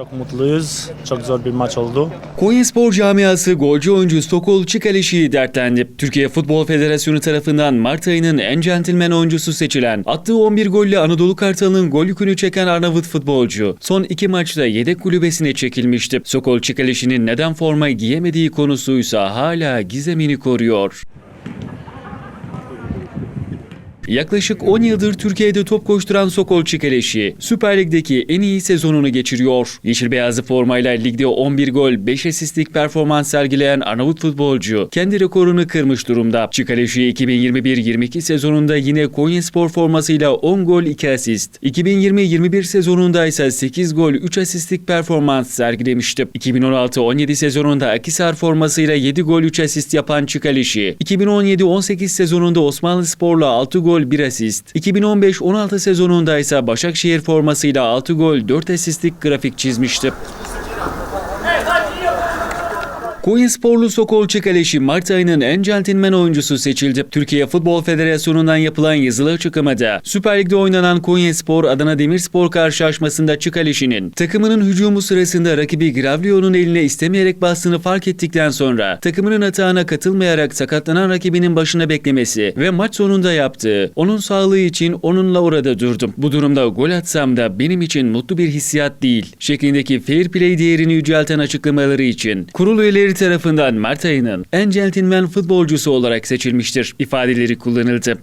Çok mutluyuz. Çok zor bir maç oldu. Konyaspor camiası golcü oyuncu Sokol Çıkalişi'yi dertlendi. Türkiye Futbol Federasyonu tarafından Mart ayının en centilmen oyuncusu seçilen, attığı 11 golle Anadolu Kartalı'nın gol yükünü çeken Arnavut futbolcu. Son iki maçta yedek kulübesine çekilmişti. Sokol Çıkalişi'nin neden forma giyemediği konusuysa hala gizemini koruyor. Yaklaşık 10 yıldır Türkiye'de top koşturan Sokol Çikeleşi, Süper Lig'deki en iyi sezonunu geçiriyor. Yeşil beyazlı formayla ligde 11 gol, 5 asistlik performans sergileyen Arnavut futbolcu kendi rekorunu kırmış durumda. Çikeleşi 2021-22 sezonunda yine Konyaspor formasıyla 10 gol 2 asist. 2020-21 sezonunda ise 8 gol 3 asistlik performans sergilemişti. 2016-17 sezonunda Akisar formasıyla 7 gol 3 asist yapan Çikaleşi, 2017-18 sezonunda Osmanlı Spor'la 6 gol 1 asist, 2015-16 sezonunda ise Başakşehir formasıyla 6 gol 4 asistlik grafik çizmişti. Konyasporlu Sokol Çıkaleşi Mart ayının en centilmen oyuncusu seçildi. Türkiye Futbol Federasyonu'ndan yapılan yazılı açıklamada Süper Lig'de oynanan Konyaspor Adana Demirspor karşılaşmasında Çıkaleşi'nin takımının hücumu sırasında rakibi Gravlio'nun eline istemeyerek bastığını fark ettikten sonra takımının atağına katılmayarak sakatlanan rakibinin başına beklemesi ve maç sonunda yaptığı onun sağlığı için onunla orada durdum. Bu durumda gol atsam da benim için mutlu bir hissiyat değil şeklindeki fair play değerini yücelten açıklamaları için kurul üyeleri tarafından Mart ayının en centilmen futbolcusu olarak seçilmiştir ifadeleri kullanıldı.